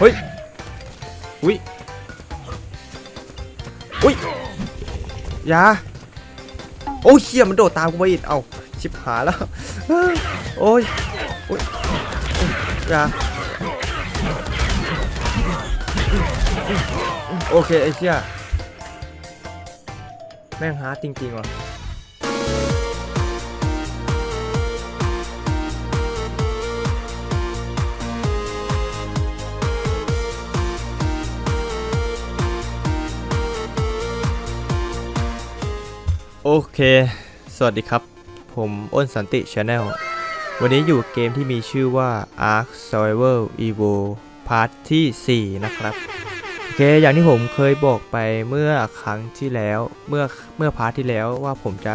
เฮ้ยอุ้ยอุ้ยยาโอ้ยเชี่ยมันโดดตามกูมาอีกเอ้าชิบหายแล้วโอ้ยโอ้ยยาโอเคไอ้เชี่ยแม่งฮาร์ดจริงๆว่ะ โอเค สวัสดีครับ ผมอ้นสันติชาแนล วันนี้อยู่เกมที่มีชื่อว่า Ark Survival Evo Part ที่ 4 นะครับ โอเค อย่างที่ผมเคยบอกไปเมื่อครั้งที่แล้ว เมื่อ เมื่อพาร์ทที่แล้วว่าผมจะ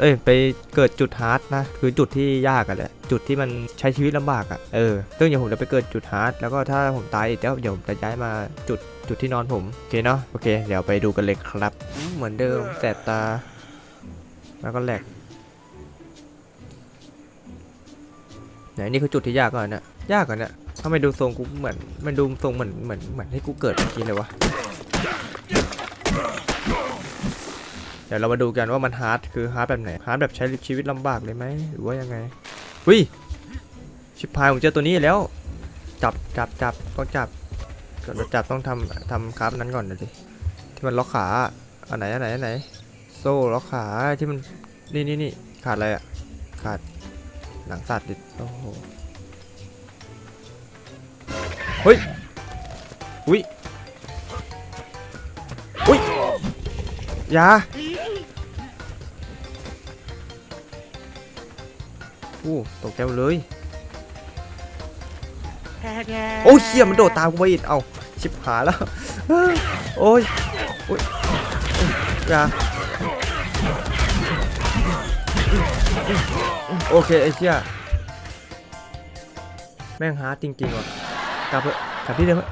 เอ้ย ไปเกิดจุดฮาร์ดนะ คือจุดที่ยากอะแหละ จุดที่มันใช้ชีวิตลำบากอะเออ ซึ่งเดี๋ยวผมจะไปเกิดจุดฮาร์ด แล้วก็ถ้าผมตายอีกแล้วเดี๋ยวผมจะย้ายมาจุด จุดที่นอนผม โอเคเนาะ โอเค เดี๋ยวไปดูกันเลยครับ เหมือนเดิม แสบตา แล้วก็แหลกไหนนี่คือจุดที่ยากก่อนเนี่ยยากก่อนเนี่ยทำไมดูทรงกูเหมือนมันดูทรงเหมือนเหมือนเหมือนให้กูเกิดเมื่อกี้เลยวะเดี๋ยวเรามาดูกันว่ามันฮาร์ดคือฮาร์ดแบบไหนฮาร์ดแบบใช้ชีวิตลำบากเลยไหมหรือว่ายังไงวิชิบพายผมเจอตัวนี้แล้วจับจับจับต้องจับก่อนจะจับต้องทำทำคราฟนั้นก่อนนะดิที่มันล็อกขาอันไหนอันไหนอันไหน โซ่ล็อกขาที่มันนี่นี่นี่ขาดอะไรอะขาดหนังสัตว์ดิโอ้โหเฮ้ยอุ้ยอุ้ยอยาอู้ตกใจหมดเลยโอ้ยเชี่ยมันโดดตามกูมาอีกเอ้าชิบหายแล้วโอ้ยโอ้ยอยา โอเคไอ้เชี่ยแม่งฮาร์ดจริงๆว่ะกลับเถอะกลับที่เดิมเถอะ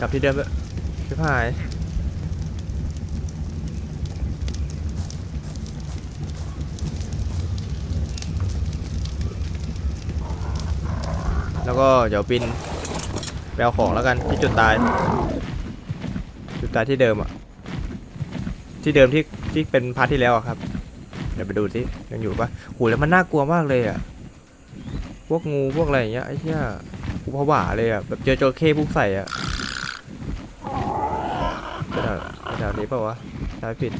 กลับที่เดิมเถอะชิบหายแล้วก็เดี๋ยวบินไปเอาของแล้วกันที่จุดตาย จุดตายที่เดิมอะ ที่เดิมที่ที่เป็นพาร์ทที่แล้วอะครับ เดี๋ยวไปดูสิยังอยู่ปะโหแล้วมันน่ากลัวมากเลยอะพวกงูพวกอะไรอย่างเงี้ยไอ้เหี้ยกูผวาเลยอะแบบเจอจระเข้พุ่งใส่อะแถวแถวนี้เปล่าวะใช่ผิด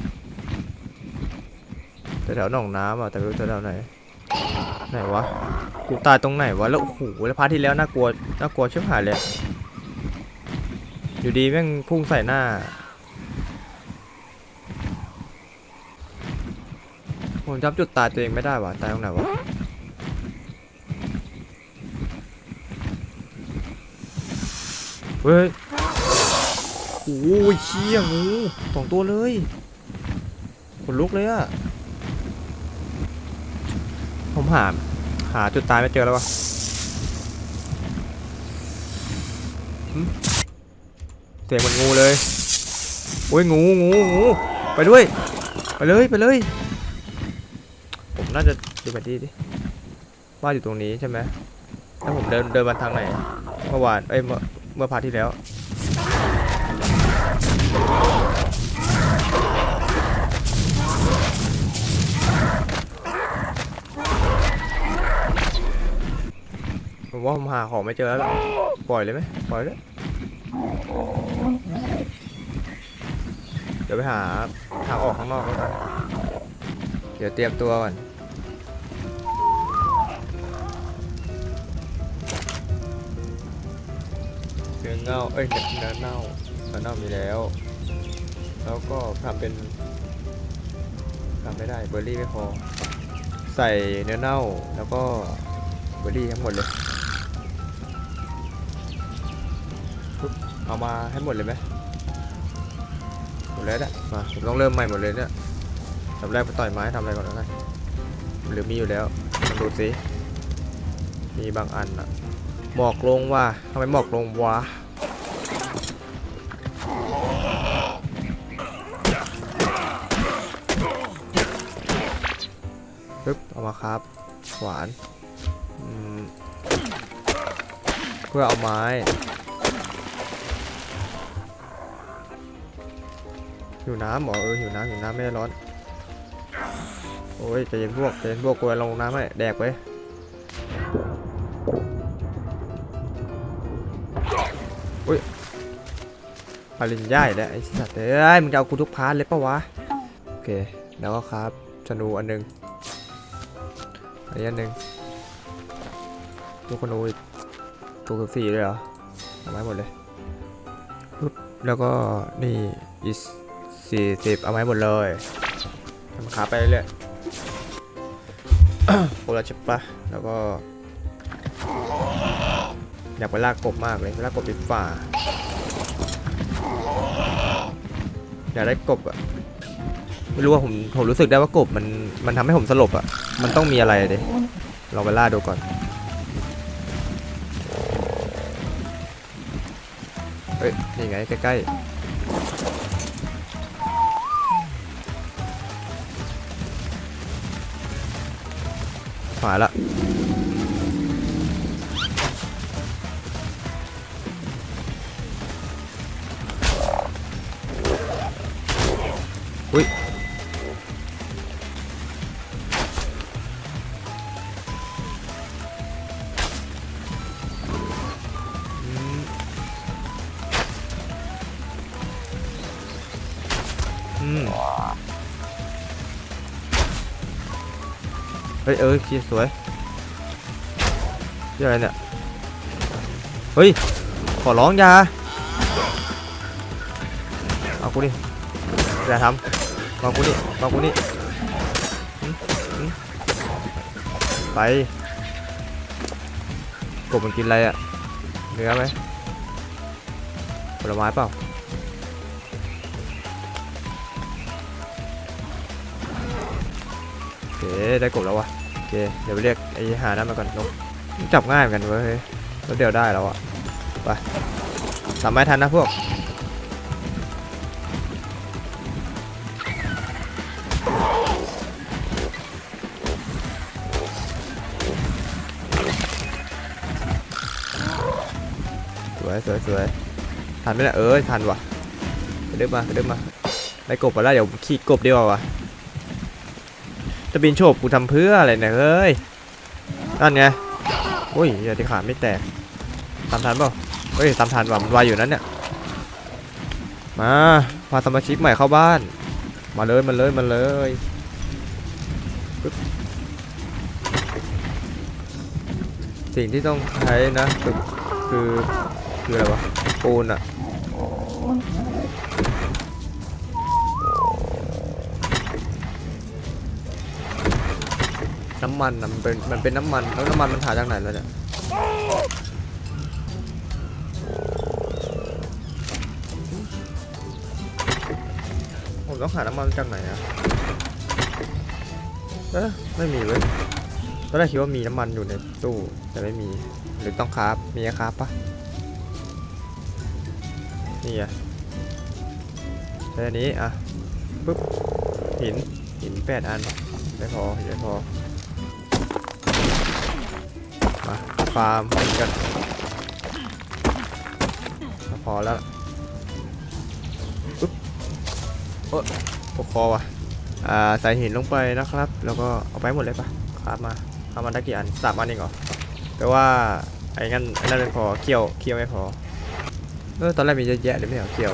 แถวหนองน้ำอะแต่ไม่รู้แถวไหนไหนวะกูตายตรงไหนวะแล้วโอ้โหแล้วพาร์ทที่แล้วน่ากลัวน่ากลัวชิบหายเลยอยู่ดีแม่งพุ่งใส่หน้า ผมจำจุดตายตัวเองไม่ได้วะตายตรงไหนวะเฮ้ยโอ้ยเชี่ยงูสองตัวเลยขนลุกเลยอะผมหาหาจุดตายไม่เจอแล้ววะเสียงเหมือนงูเลยโอ้ยงูงูงูไปด้วย ไปเลยไปเลย น่าจะดูแผนที่ดิว่าอยู่ตรงนี้ใช่ไหมแล้วผมเดินเดินมาทางไหนเมื่อวานเอ้ยเมื่อเมื่อพาร์ทที่แล้วผมว่าผมหาของไม่เจอแล้วล่ะปล่อยเลยไหมปล่อยเลยเดี๋ยวไปหาทางออกข้างนอกแล้วกันเดี๋ยวเตรียมตัวก่อน นื้อเน่าเอ้ยเนื้อเน่าเนื้อเน่ามีแล้ว แล้วก็ทำเป็นทำไม่ได้เบอร์รี่ไม่พอ ใส่เนื้อเน่าแล้วก็เบอร์รี่ทั้งหมดเลยเอามาให้หมดเลยไหมหมดแล้วเนี่ยมาผมต้องเริ่มใหม่หมดเลยเนี่ยทำแรกไปต่อยไม้ทำอะไรก่อนแล้วกันหรือมีอยู่แล้วลองดูสิมีบางอันอะหมอกลงว่ะทำไมหมอกลงวะ ปึ๊บเอามาครับหวานเพื่อเอาไม้หิวน้ำหรอเออหิวน้ำหิวน้ำไม่ได้ร้อน โอ้ยใจเย็นพวกใจเย็นพวกกูจะลงน้ำให้แดกไปอุ้ยปาลินย่ายแล้วไอ้สัตว์เอ้ยมึงจะเอากูทุกพาร์ทเลยปะวะ โอเค แล้วก็ครับธนูอันหนึง อันนี้อันหนึ่งลูกธนูอีกตัวคือสี่เลยเหรอเอาไว้หมดเลยปึ๊บแล้วก็นี่อีสี่สิบเอาไว้หมดเลยทำขาไปเรื่อยโอละใช่ปะแล้วก็ อยากไปลากกบมากเลยลากกบปิดฝ่าอยากได้กบอะ ไม่รู้ว่าผมผมรู้สึกได้ว่ากบมันมันทำให้ผมสลบอะมันต้องมีอะไรเดลองไปล่าดูก่อน เฮ้ย นี่ไงใกล้ๆฝ่าละอุ้ย ฮ้ยเออเคียสวยเหียอะไรเนี่ย เฮ้ย ขอร้องอยาเอากูดิอย่าทำเอากูนี่เอากูนี่ไปกบมันกินอะไรอะเนื้อไหมผลไม้เปล่า เคได้กบแล้ววะโอเคเดี๋ยวไปเรียกไอ้หานั่นมาก่อนลงจับง่ายเหมือนกันเว้ยแล้วเดี๋ยวได้แล้วอะไปสามไม้ทันนะพวกสวยสวยสวยทันไหมเนี่ยเออทันว่ะกระดึบมากระดึบมาได้กบมาแล้วเดี๋ยวขี่กบดีกว่าวะ จะบินโฉบกูทำเพื่ออะไรเนี่ยเฮ้ยนั่นไงโอ้ยอย่าที่ขาไม่แตกตามทันเปล่าเฮ้ยตามทันว่ะมันไวอยู่นั้นเนี่ยมาพาสมาชิกใหม่เข้าบ้าน มาเลยมาเลยมาเลยสิ่งที่ต้องใช้นะคือคืออะไรวะปูนอะ น้ำมันอะมันเป็นมันเป็นน้ำมันแล้วน้ำมันมันหาจากไหนแล้วเนี่ยผมต้องหาน้ำมันจากไหนอะเอ๊ะไม่มีเว้ยตอนแรกคิดว่ามีน้ำมันอยู่ในตู้แต่ไม่มีหรือต้องคราฟมีอะคราฟปะนี่อะใช้อันนี้อะปุ๊บหินหินแปดอันไม่พอไม่พอาร์มหินกันพอแล้วปุ๊บโอ้ปกคอว่ะอ่าใส่หินลงไปนะครับ แล้วก็เอาไปหมดเลยปะครับมาเอามาได้กี่อันสามอันเองเหรอแปลว่าไอ้งั้นไอ้นั่นไม่พอเคี่ยวเคี่ยวไม่พอเออตอนแรกมีเยอะแยะเลยไม่เหรอเคี่ยว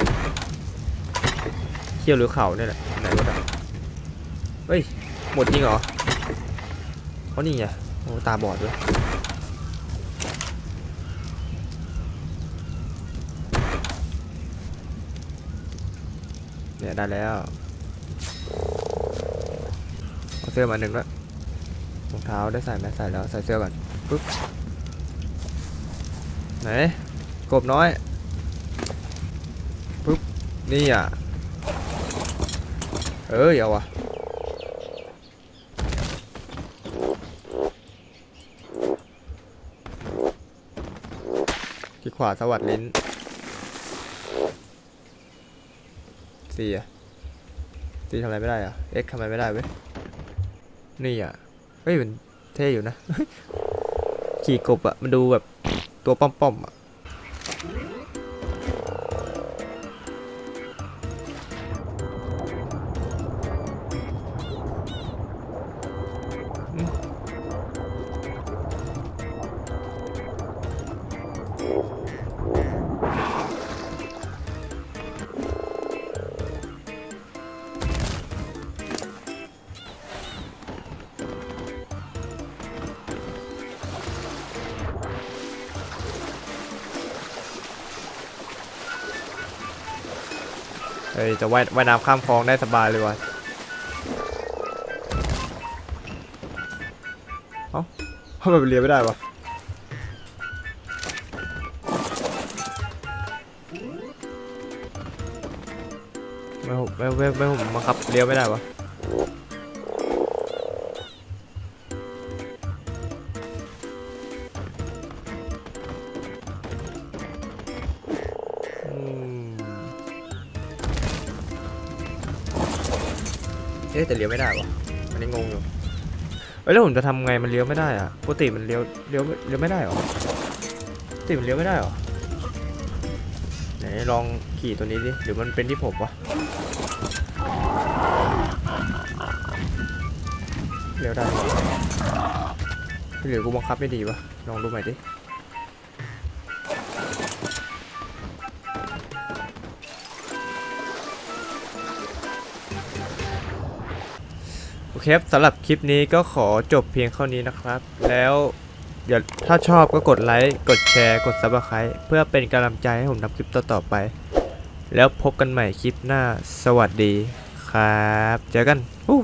เคี่ยวหรือเข่าเนี่ยแหละไหนวะเฮ้ยหมดจริงเหรอเพรานี่ไงโอ้ตาบอดด้วย เนี่ยได้แล้วเอาเสื้อมาหนึ่งแล้วรองเท้าได้ใส่ไหมใส่แล้วใส่เสื้อก่อนปึ๊บไหนกบน้อยปึ๊บนี่อะเอ้ยเอาวะที่ขวาสวัสดลิ้น สี่อะสี่ทำอะไรไม่ได้อะ X ทำอะไรไม่ได้เว้ย นี่อะเฮ้ยมันเท่อยู่นะ ขี่กบอะมันดูแบบตัวป้อมๆอะ ฮ้ยจะว่ายว่ายน้ำข้ามคลองได้สบายเลยว่ะเอ้าทำไมเรียนไม่ได้วะไม่ผมไม่ไม่ไม่ผมบังคับเลี้ยวไม่ได้วะ เอ๊ะแต่เลี้ยวไม่ได้วะอันนี้งงอยู่เอ้ยแล้วผมจะทำไงมันเลี้ยวไม่ได้อะปกติมันเลี้ยวเลี้ยวเลี้ยวไม่ได้หรอปกติมันเลี้ยวไม่ได้หรอไหนลองขี่ตัวนี้ดิหรือมันเป็นที่ผมวะเลี้ยวได้หรือกูบังคับไม่ดีวะลองดูใหม่ดิ เคครับสำหรับคลิปนี้ก็ขอจบเพียงเท่านี้นะครับ แล้วเดี๋ยวถ้าชอบก็กดไลค์กดแชร์กด Subscribe เพื่อเป็นกำลังใจให้ผมทำคลิปต่อๆไป แล้วพบกันใหม่คลิปหน้าสวัสดีครับ เจอกันอู้